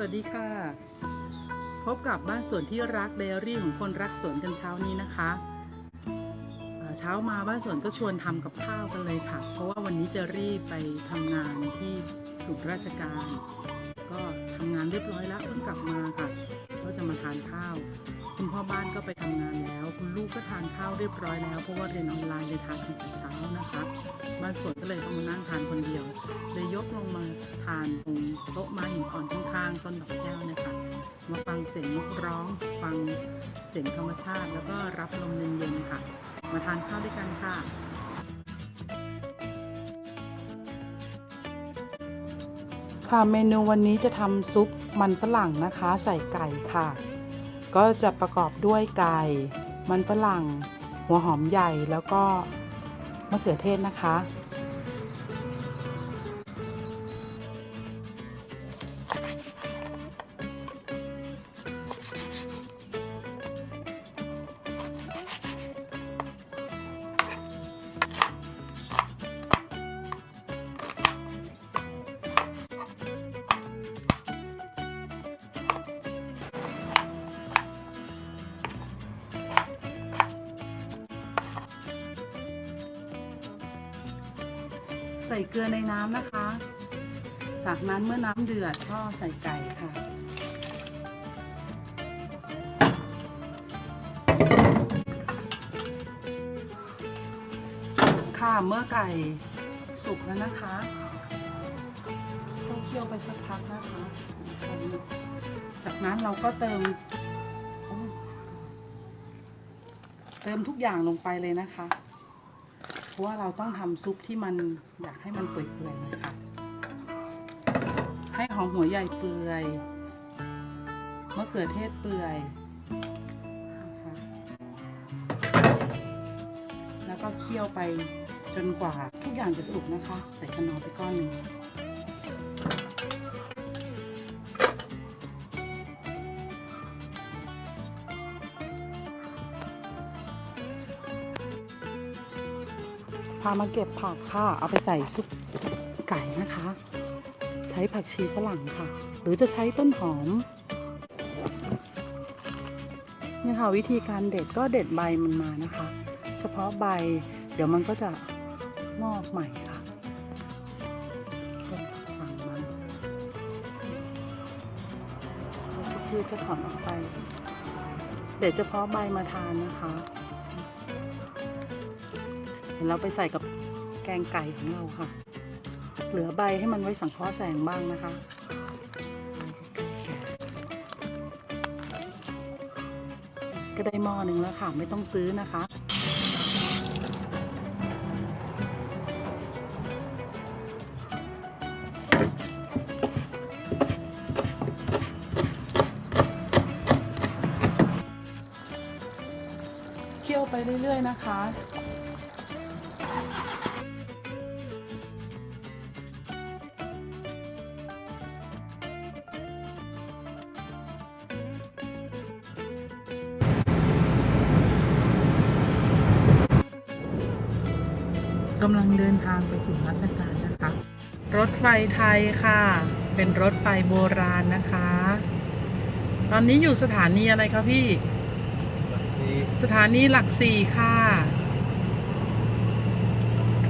วัสดีค่ะ พบกับบ้านสวนที่รักเดรี่ของคนรักสวนกันเช้านี้นะคะเช้ามาบ้านสวนก็ชวนทำกับข้าวกันเลยค่ะ เพราะว่าวันนี้จะรีบไปทำงานที่ศูนย์ราชการ ก็ทำงานเรียบร้อยแล้วเพิ่งกลับมาค่ะก็จะมาทานข้าว คุณพ่อบ้านก็ไปทำงานแล้วคุณ ลูกก็ทานข้าวเรียบร้อยแล้ว เพราะว่าเรียนออนไลน์เลยทานตั้งแต่เช้านะคะบ้านสวนก็เลยต้องมานั่งทานคนเดียว เลยยกลงมาทานตรงโต๊ะไม้หินอ่อนข้างๆต้นดอกแก้วเนะคะมาฟังเสียงนกร้อง ฟังเสียงธรรมชาติ แล้วก็รับลมเย็นๆค่ะ มาทานข้าวด้วยกันค่ะค่ะเมนูวันนี้จะทำซุปมันฝรั่งนะคะ ใส่ไก่ค่ะ ก็จะประกอบด้วยไก่ มันฝรั่ง หัวหอมใหญ่แล้วก็มะเขือเทศนะคะ ใส่เกลือในน้ำนะคะ จากนั้นเมื่อน้ำเดือดก็ใส่ไก่ค่ะ ค่ะเมื่อไก่สุกแล้วนะคะต้องเคี่ยวไปสักพักนะคะ จากนั้นเราก็เติม เติมทุกอย่างลงไปเลยนะคะ ราะว่าเราต้องทำซุปที่มันอยากให้มันเปื่อยๆนะคะให้หอมหัวใหญ่เปื่อยมะเขือเทศเปื่อยนะคะแล้วก็เคี่ยวไปจนกว่าทุกอย่างจะสุกนะคะ ใส่ขนอไปก้อนหนึ่ง พามาเก็บผักค่ะ เอาไปใส่ซุปไก่นะคะ ใช้ผักชีฝรั่งค่ะ หรือจะใช้ต้นหอมนี่ค่ะวิธีการเด็ดก็เด็ดใบมันมานะคะ เฉพาะใบเดี๋ยวมันก็จะงอกใหม่ค่ะฝั่งมันชุบพืชก็ถอนออกไป เด็ดเฉพาะใบมาทานนะคะ เราไปใส่กับแกงไก่ของเราค่ะ เหลือใบให้มันไว้สังเคราะห์แสงบ้างนะคะ ก็ได้หม้อหนึ่งแล้วค่ะ ไม่ต้องซื้อนะคะเคี่ยวไปเรื่อย ๆ นะคะำลังเดินทางไปสู่ราชการนะคะ รถไฟไทยค่ะ เป็นรถไฟโบราณนะคะ ตอนนี้อยู่สถานีอะไรคะพี่หลักซีสถานีหลักสี่ค่ะ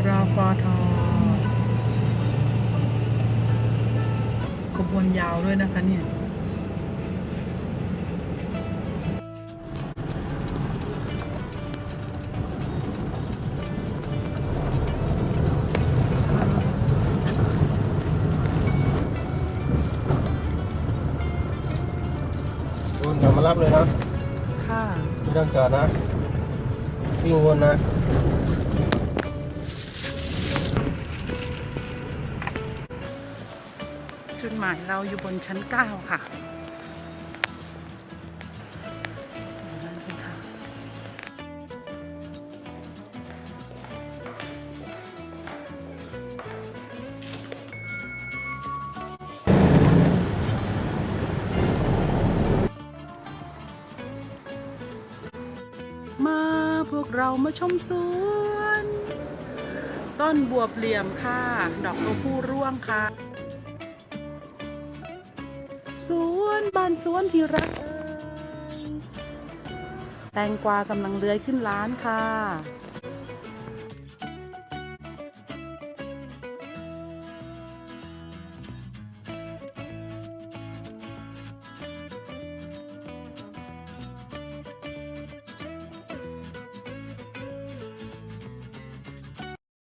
รอฟอทอขบวนยาวด้วยนะคะเนี่ย วนกลับมารับเลยนะค่ะไม่ต้องจอดนะวิ่งวนนะจุดหมายเราอยู่บนชั้น9ค่ะ พวกเรามาชมสวน ต้นบัวเปลี่ยมค่ะ ดอกตัวผู้ร่วงค่ะ สวนบ้านสวนที่รักแตงกวากำลังเลื้อยขึ้นร้านค่ะ